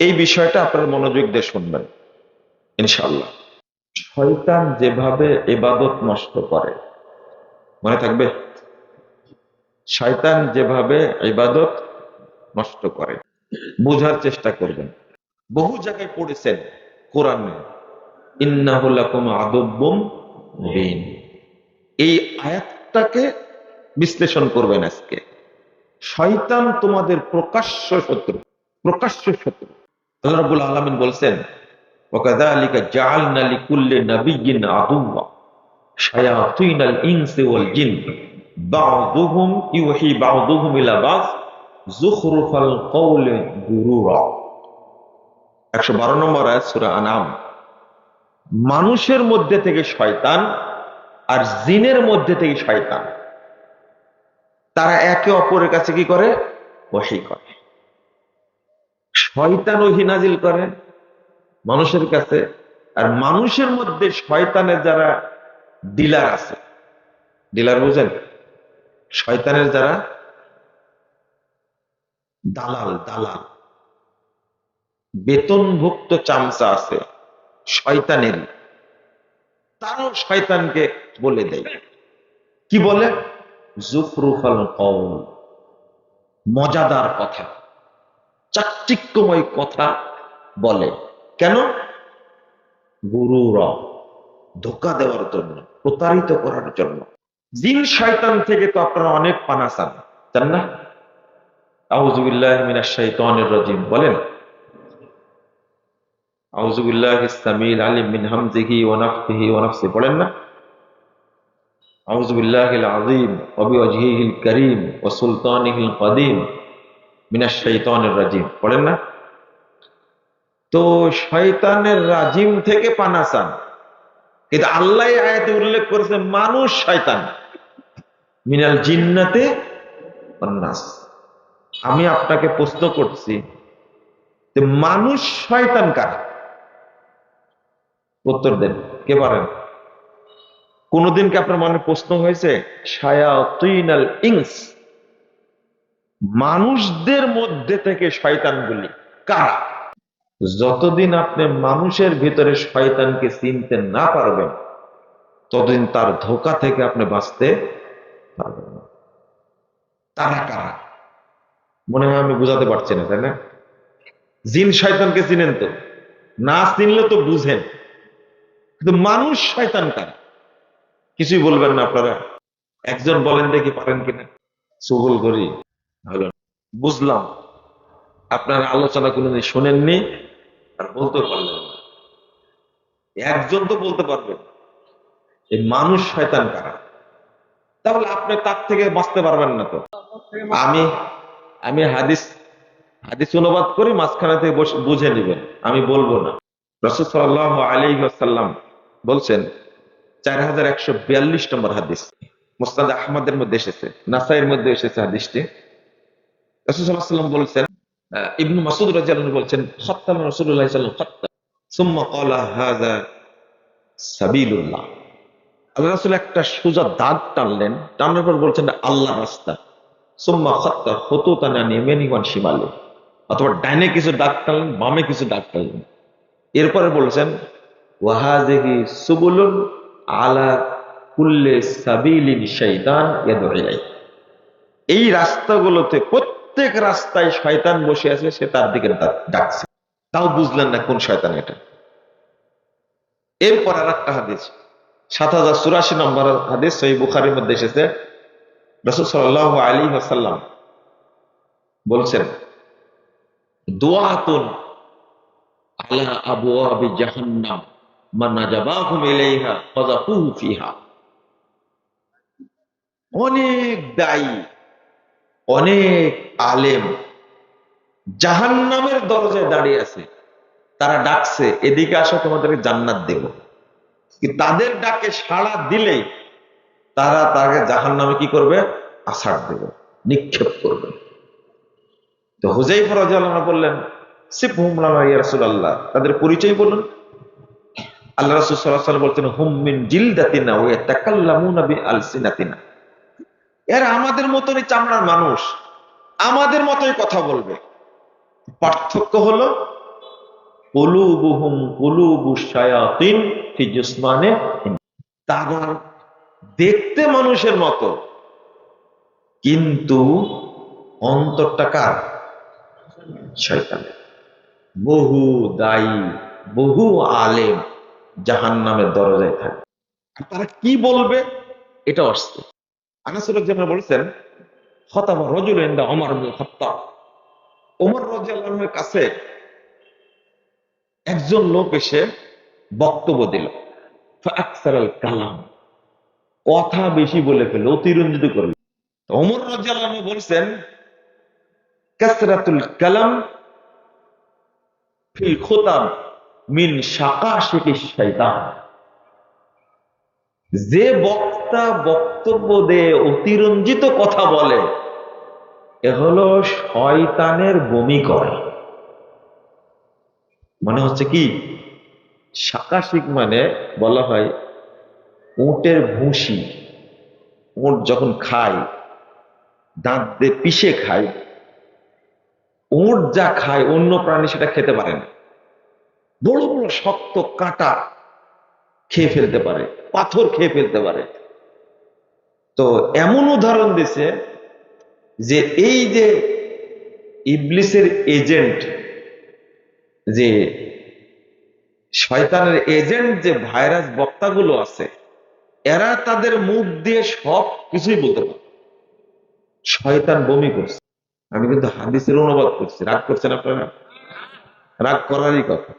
এই বিষয়টা আপনার মনোযোগ দিয়ে শুনবেন ইনশাল্লাহ শয়তান যেভাবে এবাদত নষ্ট করে, মনে থাকবে? শয়তান যেভাবে ইবাদত নষ্ট করে, বোঝার চেষ্টা করবেন। বহু জায়গায় পড়েছেন কোরআনে ইন্নাহুল্লাকুম আদব্বুম মুবিন। এই আয়াতটাকে বিশ্লেষণ করবেন আজকে। শয়তান তোমাদের প্রকাশ্য শত্রু প্রকাশ্য শত্রু। রব্বুল আলমিন বলছেন একশো বারো নম্বর আনাম মানুষের মধ্যে থেকে শয়তান আর জিনের মধ্যে থেকে শয়তান, তারা একে অপরের কাছে কি করে? বসেই করে। শয়তান ওহি নাজিল করে মানুষের কাছে, আর মানুষের মধ্যে শয়তানের যারা ডিলার আছে, ডিলার বুঝেন? শয়তানের যারা দালাল দালাল, বেতনভুক্ত চামচা আছে, শয়তানের, তারও শয়তানকে বলে দেয়। কি বলে? জুফরুফাল কওল মজাদার কথা। চাকচিক্যময় কথা বলে। কেন? গুরুর ধোকা দেওয়ার জন্য, প্রতারিত করার জন্য। জিন শয়তান থেকে তো আপনারা অনেক পানা চান চান না? আউজুবিল্লাহ মিনাশ শাইতানির রাজিম। বলেন আউজুবিল্লাহ ইসলামিল আলিম মিন হামজিহি পড়েন না। আউজুবিল্লাহ আযীম ওয়া বিওয়াজহিহিল কারীম ওয়া সুলতানিহিল মিনাশ শাইতানির রাজিম। না? তো শয়তানের রাজিম থেকে কিন্তু আল্লাহ আয়াতে উল্লেখ করেছে, মানুষ শয়তান। মিনাল জিন্নাতে আমি আপনাকে প্রশ্ন করছি মানুষ শয়তান কার? উত্তর দেন। কে পারেন? কোনদিন কি আপনার মনে প্রশ্ন হয়েছে? শায়াতিনাল ইংস মানুষদের মধ্যে থেকে শয়তানগুলি কারা? যতদিন আপনি মানুষের ভিতরে শয়তানকে চিনতে না পারবেন, ততদিন তার ধোকা থেকে আপনি বাঁচতে পারবেন না। তারা কারা? মনে হয় আমি বুঝাতে পারছি না, তাই না? জিন শয়তানকে চিনেন তো? না চিনলে তো বুঝেন। কিন্তু মানুষ শয়তান কারা? কিছুই বলবেন না আপনারা। একজন বলেন দেখি পারেন কিনা। সুগল করি। বুঝলাম। আপনার আলোচনা কোনোদিন শোনেননি আর বলতে পারলেন একজন তো বলতে পারবেন। এই মানুষ শয়তান কারা? তাহলে আপনি তার থেকে বাঁচতে পারবেন না তো। আমি আমি হাদিস হাদিস অনুবাদ করি, মাঝখানে থেকে বুঝে নেবেন। আমি বলব না। রসুল সাল্লাহ আলী সাল্লাম বলছেন, চার হাজার একশো বিয়াল্লিশ নম্বর হাদিস। মুস্তাদ আহমদের মধ্যে এসেছে, নাসাইয়ের মধ্যে এসেছে হাদিসটি। বলছেন ইবনু মাসুদ বলছেন সাল্লাল্লাহু আলাইহি সুম্মা ক্বালা হাযা সাবিলুল্লাহ। আল্লাহ একটা দাগ টানলেন, টানার পর বলছেন আল্লাহ রাস্তা। সুম্মা শিমালি। অথবা ডাইনে কিছু দাগ টানলেন, বামে কিছু দাগ টানলেন। এরপরে বলছেন ওয়াহাজিহি সুবুলুন আলা কুল্লি সাবিলিন ইলাইহি। এই রাস্তাগুলোতে প্রত্যেক রাস্তায় শয়তান বসে আছে, সে তার দিকে ডাকছে। তাও বুঝলেন না কোন শয়তান এটা। এরপর আর একটা হাদিস। সাত হাজার চুরাশি নম্বর হাদিস সহি বুখারির মধ্যে এসেছে। রসুল সাল্লাহ আলী আসাল্লাম বলছেন দোয়াতুন আলা আবু আবি জাহান্নাম, মান নাজাবাহুম ইলাইহা ফিহা। অনেক দায়ী অনেক আলেম জাহান্নামের দরজায় দাঁড়িয়ে আছে। তারা ডাকছে, এদিকে আসো, তোমাদেরকে জান্নাত দেব। তাদের ডাকে সাড়া দিলেই তারা তাকে জাহান্নামে কি করবে? আষাঢ় দেবে, নিক্ষেপ করবে। তো হুজাই ফরাজ বললেন, সিফ হুমলামা ইয়া রাসূলুল্লাহ। তাদের পরিচয় বলুন। আল্লাহ রাসূল ওয়াসাল্লাম বলতেন হুম মিন জিলদাতিনা ওয়া ইয়াতাকাল্লামুনা বি আলসিনাতিনা এরা আমাদের মতনই চামড়ার মানুষ। আমাদের মতোই কথা বলবে। পার্থক্য হলো তারা দেখতে মানুষের মতো। কিন্তু অন্তরটা কার? বহু দায়ী, বহু আলেম জাহান নামের দরজায় থাকে। তারা কি বলবে? এটা আসছে যেমন রজুল ইন্দা অমর ওমর কাছে একজন লোক এসে বক্তব্য দিল আকসারাল কালাম। কথা বেশি বলে ফেলল, অতিরঞ্জিত করল। ওমর রাজিয়াল্লাহ বলছেন, কাসরাতুল কালাম ফিল খোতাব মিন শাকাশিকি শয়তান যে বক্তা বক্তব্য দেয় অতিরঞ্জিত কথা বলে, এ হলো শয়তানের বমি করে। মানে হচ্ছে কি? শাকাশিক মানে বলা হয় উটের ভুসি। উট যখন খায়, দাঁত দিয়ে পিষে খায়, উট যা খায়, অন্য প্রাণী সেটা খেতে পারে না। বড় বড় শক্ত কাটা খেয়ে ফেলতে পারে, পাথর খেয়ে ফেলতে পারে। তো এমন উদাহরণ দিছে যে এই যে ইবলিসের এজেন্ট, যে শয়তানের এজেন্ট যে ভাইরাস বক্তাগুলো আছে, এরা তাদের মুখ দিয়ে সব কিছুই বলতে পারে। শয়তান বমি করছে। আমি কিন্তু হাদিসের অনুবাদ করছি। রাগ করছেন আপনারা? রাগ করারই কথা।